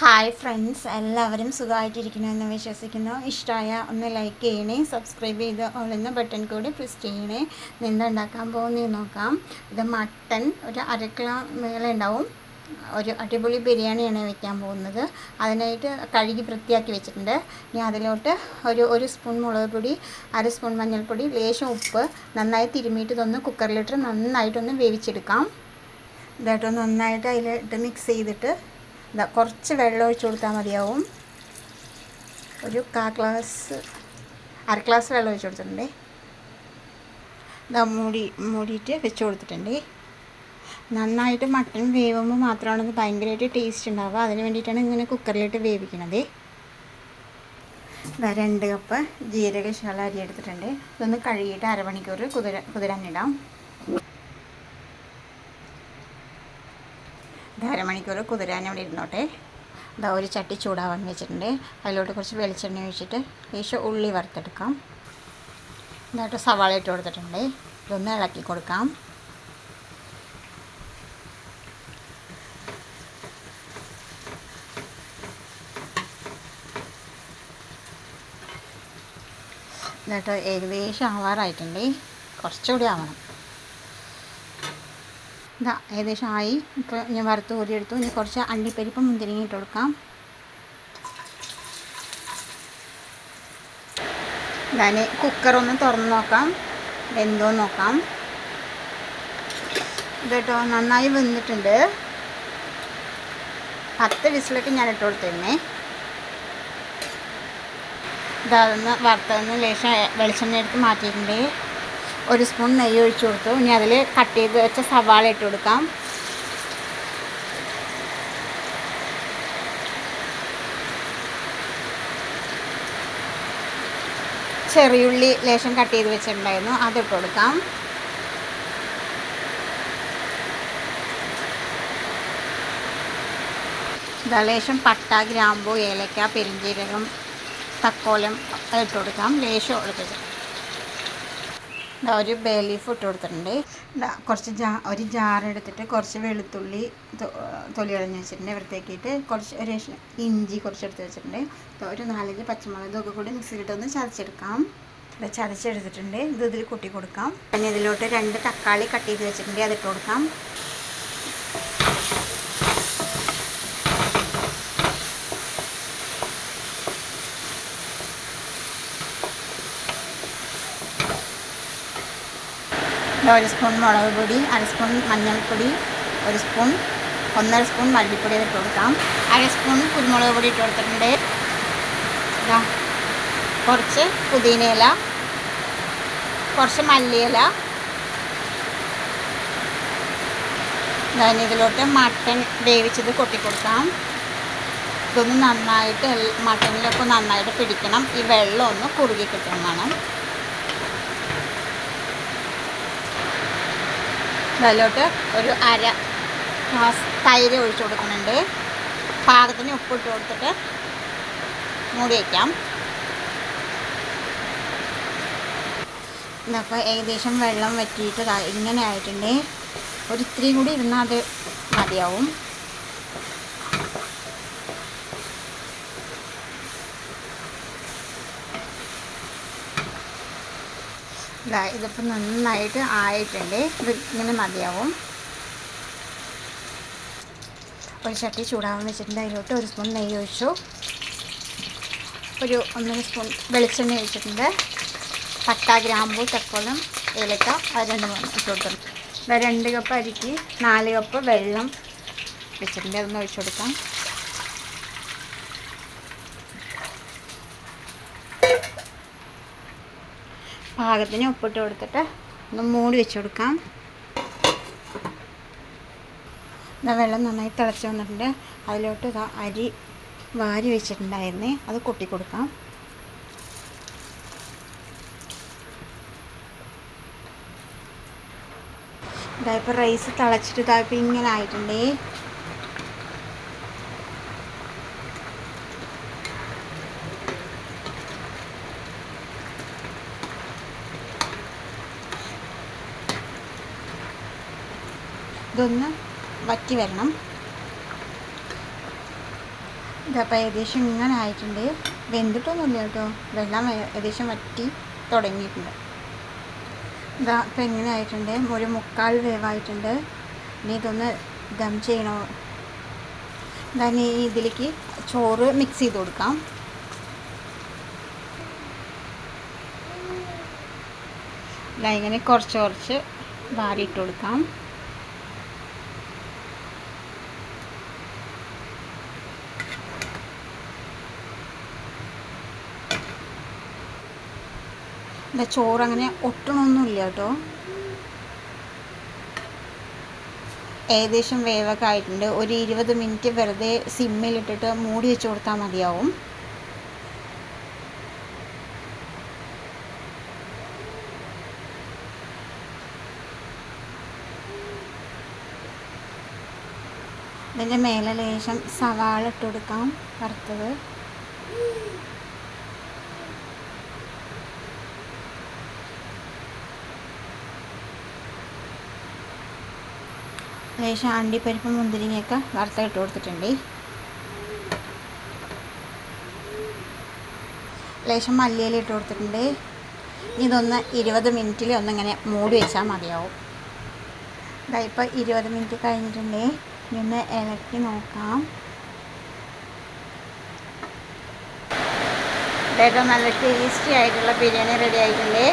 Hi friends എല്ലാവരും സുഖമായിട്ടിരിക്കുന്നു എന്ന് വിശ്വസിക്കുന്നു. ഇഷ്ടമായ ഒന്ന് ലൈക്ക് ചെയ്യണേ സബ്സ്ക്രൈബ് ചെയ്ത് ഓളുന്ന ബട്ടൺ കൂടി പ്രസ് ചെയ്യണേ. നിന്നുണ്ടാക്കാൻ പോകുന്നത് നോക്കാം. ഇത് മട്ടൺ ഒരു അര കിലോ മേലെ ഉണ്ടാവും. ഒരു അടിപൊളി ബിരിയാണിയാണ് വെക്കാൻ പോകുന്നത്. അതിനായിട്ട് കഴുകി വൃത്തിയാക്കി വെച്ചിട്ടുണ്ട്. ഇനി അതിലോട്ട് ഒരു ഒരു സ്പൂൺ മുളക് പൊടി അര സ്പൂൺ മഞ്ഞൾപ്പൊടി ലേശം ഉപ്പ്. നന്നായി തിരുമ്മിയിട്ട് ഇതൊന്ന് കുക്കറിലിട്ട് നന്നായിട്ടൊന്ന് വേവിച്ചെടുക്കാം. ഇതായിട്ട് നന്നായിട്ട് അതിലിട്ട് മിക്സ് ചെയ്തിട്ട് കുറച്ച് വെള്ളം ഒഴിച്ച് കൊടുത്താൽ മതിയാവും. ഒരു കാ ഗ്ലാസ് അര ഗ്ലാസ് വെള്ളം ഒഴിച്ച് കൊടുത്തിട്ടുണ്ട്. ഇതാ മൂടി മൂടിയിട്ട് വെച്ച് കൊടുത്തിട്ടുണ്ട്. നന്നായിട്ട് മട്ടൺ വേവുമ്പോൾ മാത്രമാണ് ഇത് ഭയങ്കരമായിട്ട് ടേസ്റ്റ് ഉണ്ടാവുക. അതിന് വേണ്ടിയിട്ടാണ് ഇങ്ങനെ കുക്കറിലിട്ട് വേവിക്കണത്. ഇതാ രണ്ട് കപ്പ് ജീരകശാല അരി എടുത്തിട്ടുണ്ട്. ഇതൊന്ന് കഴുകിയിട്ട് അരമണിക്കൂർ കുതിര കുതിരാനിടാം ഇത് അരമണിക്കൂർ കുതിരാൻ ഇവിടെ ഇരുന്നോട്ടെ. ഇതാ ഒരു ചട്ടി ചൂടാവാൻ വെച്ചിട്ടുണ്ട്. അതിലോട്ട് കുറച്ച് വെളിച്ചെണ്ണ ഒഴിച്ചിട്ട് ലേശം ഉള്ളി വറുത്തെടുക്കാം. എന്നിട്ട് സവാള ഇട്ട് കൊടുത്തിട്ടുണ്ട്. ഇതൊന്ന് ഇളക്കി കൊടുക്കാം. എന്നിട്ട് ഏകദേശം ആവാറായിട്ടുണ്ട്. കുറച്ചുകൂടി ആവണം. ഇതാ ഏകദേശം ആയി ഇപ്പോൾ ഞാൻ വറുത്ത് കോരിയെടുത്തു ഇനി കുറച്ച് അണ്ടിപ്പരിപ്പ് മുന്തിരിങ്ങ ഇട്ട് കൊടുക്കാം. ഞാൻ കുക്കറൊന്ന് തുറന്ന് നോക്കാം. വെന്തോ നോക്കാം. ഇതേട്ടോ നന്നായി വെന്തിട്ടുണ്ട്. പത്ത് വിസിലൊക്കെ ഞാൻ ഇട്ട് കൊടുത്തിരുന്നേ. ഇതാ വറുത്തതിന് ലേശം വെളിച്ചെണ്ണ എടുത്ത് മാറ്റിയിട്ടുണ്ട്. ഒരു സ്പൂൺ നെയ്യ് ഒഴിച്ചു കൊടുത്തു. ഇനി അതിൽ കട്ട് ചെയ്ത് വെച്ച സവാള ഇട്ട് കൊടുക്കാം. ചെറിയുള്ളി ലേശം കട്ട് ചെയ്ത് വെച്ചിട്ടുണ്ടായിരുന്നു. അതിട്ട് കൊടുക്കാം. ലേശം പട്ട ഗ്രാമ്പു ഏലക്ക പെരിഞ്ജീരകം തക്കോലം ഇട്ട് കൊടുക്കാം. ലേശം ഇതാ ഒരു ബേ ലീഫ് ഇട്ട് കൊടുത്തിട്ടുണ്ട്. കുറച്ച് ജാ ഒരു ജാർ എടുത്തിട്ട് കുറച്ച് വെളുത്തുള്ളി തൊലി കളഞ്ഞ് വെച്ചിട്ടുണ്ട്. വൃത്തിയാക്കിയിട്ട് കുറച്ച് ഒരു ഇഞ്ചി കുറച്ച് എടുത്ത് വെച്ചിട്ടുണ്ട്. ഒരു നാലഞ്ച് പച്ചമുളക് ഇതൊക്കെ കൂടി മിക്സിയിലിട്ടൊന്ന് ചതച്ചെടുക്കാം. ഇത് ചതച്ചെടുത്തിട്ടുണ്ട്. ഇത് ഇതിൽ കൂട്ടി കൊടുക്കാം. പിന്നെ ഇതിലോട്ട് രണ്ട് തക്കാളി കട്ട് ചെയ്ത് വെച്ചിട്ടുണ്ട്. അതിട്ട് കൊടുക്കാം. ഒരു സ്പൂൺ മുളക് പൊടി അര സ്പൂൺ മഞ്ഞൾപ്പൊടി ഒരു സ്പൂൺ ഒന്നര സ്പൂൺ മല്ലിപ്പൊടി ഇട്ട് കൊടുക്കാം. അര സ്പൂൺ കുരുമുളക് പൊടി ഇട്ട് കൊടുത്തിട്ടുണ്ട്. കുറച്ച് പുതിനയില കുറച്ച് മല്ലിയില ഇതിലോട്ട് മട്ടൺ വേവിച്ചത് കൊട്ടിക്കൊടുക്കാം ഇതൊന്ന് നന്നായിട്ട് മട്ടണിലൊക്കെ നന്നായിട്ട് പിടിക്കണം. ഈ വെള്ളം ഒന്ന് കുറുകി കിട്ടണം വേണം. അതിലോട്ട് ഒരു അര ഗ്ലാസ് തൈര് ഒഴിച്ചു കൊടുക്കുന്നുണ്ട്. പാകത്തിന് ഉപ്പിട്ട് കൊടുത്തിട്ട് മൂടി വയ്ക്കാം ഇതൊക്കെ ഏകദേശം വെള്ളം വറ്റിയിട്ട് ഇങ്ങനെ ആയിട്ടുണ്ട്. ഒരു ഇത്തിരി കൂടി ഇരുന്നാൽ അത് മതിയാവും. ഇതിപ്പോൾ നന്നായിട്ട് ആയിട്ടുണ്ട്. ഇത് ഇങ്ങനെ മതിയാവും. ഒരു ചട്ടി ചൂടാവാൻ വെച്ചിട്ടുണ്ട്. അതിലോട്ട് ഒരു സ്പൂൺ നെയ്യ് ഒഴിച്ചു. ഒരു ഒന്നര സ്പൂൺ വെളിച്ചെണ്ണ ഒഴിച്ചിട്ടുണ്ട്. പട്ട ഗ്രാമ്പൂ തക്കോലം ഏലക്ക രണ്ട് മൂന്ന് ഇട്ട് കൊടുക്കണം രണ്ട് കപ്പ് അരിക്ക് നാല് കപ്പ് വെള്ളം വെച്ചിട്ടുണ്ട്. അതൊന്ന് ഒഴിച്ചു കൊടുക്കാം. പാകത്തിന് ഉപ്പിട്ട് കൊടുത്തിട്ട് ഒന്ന് മൂടി വെച്ച് കൊടുക്കാം. ഇതാ വെള്ളം നന്നായി തിളച്ച് വന്നിട്ടുണ്ട്. അതിലോട്ട് അരി വാരി വെച്ചിട്ടുണ്ടായിരുന്നേ അത് കൊട്ടി കൊടുക്കാം. ഇതായപ്പോൾ റൈസ് തിളച്ചിട്ട് ഇതായപ്പോൾ ഇങ്ങനെ ആയിട്ടുണ്ടേ. ഇതൊന്ന് വറ്റി വരണം. ഇതപ്പോൾ ഏകദേശം ഇങ്ങനെ ആയിട്ടുണ്ട്. വെന്തിട്ടൊന്നുമില്ല കേട്ടോ. വെള്ളം ഏകദേശം വറ്റി തുടങ്ങിയിട്ടുണ്ട്. ഇതാ ഇപ്പം എങ്ങനെ ആയിട്ടുണ്ട്. ഒരു മുക്കാൽ വേവായിട്ടുണ്ട്. ഇനി ഇതൊന്ന് ദം ചെയ്യണോ? ഇതാ ഇനി ഇതിലേക്ക് ചോറ് മിക്സ് ചെയ്ത് കൊടുക്കാം. ഇതാ ഇങ്ങനെ കുറച്ച് കുറച്ച് വാരിയിട്ട് കൊടുക്കാം. ഇല്ല ചോറ് അങ്ങനെ ഒട്ടണമൊന്നുമില്ല കേട്ടോ. ഏകദേശം വേവൊക്കെ ആയിട്ടുണ്ട്. ഒരു ഇരുപത് മിനിറ്റ് വെറുതെ സിമ്മിലിട്ടിട്ട് മൂടി വെച്ച് കൊടുത്താൽ മതിയാവും. ഇതിന്റെ മേലെ ലേശം സവാള ഇട്ട് കൊടുക്കാം വറുത്തത്. ലേശം അണ്ടിപ്പരിപ്പും മുന്തിരിങ്ങയൊക്കെ വറുത്ത ഇട്ട് കൊടുത്തിട്ടുണ്ട്. ലേശം മല്ലിയില ഇട്ട് കൊടുത്തിട്ടുണ്ട്. ഇതൊന്ന് ഇരുപത് മിനിറ്റിൽ ഒന്നിങ്ങനെ മൂടി വെച്ചാൽ മതിയാവും. ഇതാ ഇപ്പോൾ ഇരുപത് മിനിറ്റ് കഴിഞ്ഞിട്ടുണ്ട്. ഇനി ഒന്ന് ഇളക്കി നോക്കാം. ഇതൊക്കെ നല്ല ടേസ്റ്റി ആയിട്ടുള്ള ബിരിയാണി റെഡി ആയിട്ടുണ്ട്.